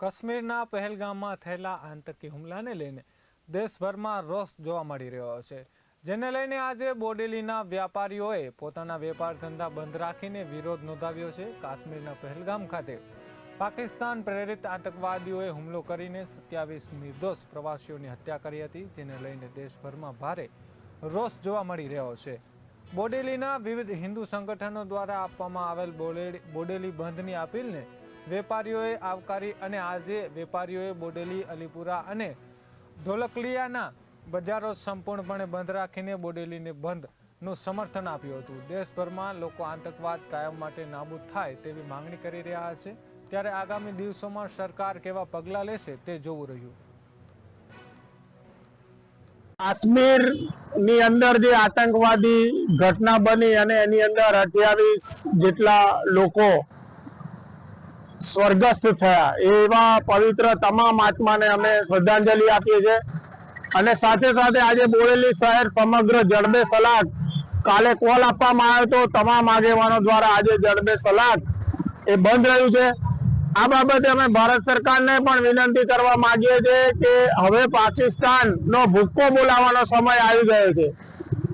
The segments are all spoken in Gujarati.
કાશ્મીરના પહેલગામમાં થયેલા આતંકી હુમલાને લઈને દેશભરમાં રોષ જોવા મળી રહ્યો છે. જેને લઈને આજે બોડેલીના વ્યાપારીઓએ પોતાના વેપાર ધંધા બંધ રાખીને વિરોધ નોંધાવ્યો છે કાશ્મીરના પહેલગામ ખાતે. પાકિસ્તાન પ્રેરિત આતંકવાદીઓએ હુમલો કરીને સત્યાવીસ નિર્દોષ પ્રવાસીઓની હત્યા કરી હતી, જેને લઈને દેશભરમાં ભારે રોષ જોવા મળી રહ્યો છે. બોડેલીના વિવિધ હિન્દુ સંગઠનો દ્વારા આપવામાં આવેલ બોડેલી બંધની અપીલને વેપારીઓએ આવકારી અને આજે વેપારીઓએ બોડેલી, અલીપુરા અને ધોલકલિયાના બજારો સંપૂર્ણપણે બંધ રાખીને બોડેલીને બંધનું સમર્થન આપ્યું હતું. દેશભરમાં લોકો આતંકવાદ કાયમ માટે નાબૂદ થાય તેવી માંગણી કરી રહ્યા છે. ત્યારે આગામી દિવસોમાં સરકાર કેવા પગલાં લેશે તે જોવું રહ્યું. કાશ્મીરની અંદર જે આતંકવાદી ઘટના બની અને એની અંદર અઠ્યાવીસ જેટલા લોકો સ્વર્ગસ્થ થયા. એવા પવિત્ર તમામ આત્માને અમે શ્રદ્ધાંજલિ આપીએ છીએ. અને સાથે સાથે આજે બોરેલી શહેર સમગ્ર જડબે સલાક કાલે કોલ આપવામાં આવ્યો હતો તમામ આગેવાનો દ્વારા આજે જડબે સલાક એ બંધ રહ્યું છે. આ બાબતે અમે ભારત સરકારને પણ વિનંતી કરવા માંગીએ છીએ કે હવે પાકિસ્તાન નો ભૂક્કો બોલાવવાનો સમય આવી ગયો છે.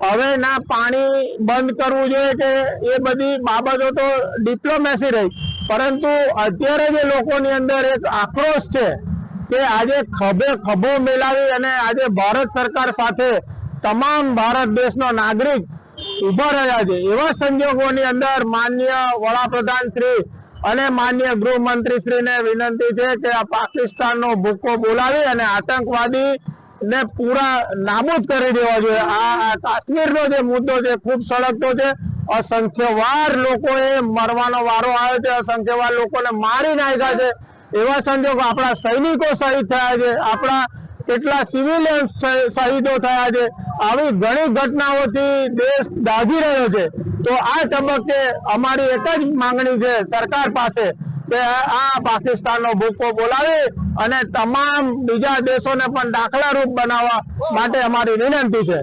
હવે ના પાણી બંધ કરવું જોઈએ કે એ બધી બાબતો તો ડિપ્લોમેસી રહી. પરંતુ અત્યારે જે લોકોની અંદર એક આક્રોશ છે કે આજે ખભે ખભો મેલાવી અને આજે ભારત સરકાર સાથે તમામ ભારત દેશનો નાગરિક ઊભા રહ્યા છે. એવા સંજોગોની અંદર માન્ય વડાપ્રધાન શ્રી અને માન્ય ગૃહમંત્રી શ્રીને વિનંતી છે કે આ પાકિસ્તાનનો ભૂકો બોલાવી અને આતંકવાદી ને પૂરા નાબૂદ કરી દેવા જોઈએ. આ કાશ્મીરનો જે મુદ્દો છે ખૂબ સળગતો છે. અસંખ્ય વાર લોકોએ મરવાનો વારો આવ્યો છે, અસંખ્ય વાર લોકોને મારી નાખ્યા છે. એવા સંજોગો આપણા સૈનિકો શહીદ થયા છે, આપણા કેટલા સિવિલિયન શહીદો થયા છે. આવી ઘણી ઘટનાઓથી દેશ દાઝી રહ્યો છે. તો આ તબક્કે અમારી એક જ માંગણી છે સરકાર પાસે કે આ પાકિસ્તાનનો ભૂકો બોલાવી અને તમામ બીજા દેશોને પણ દાખલારૂપ બનાવવા માટે અમારી વિનંતી છે.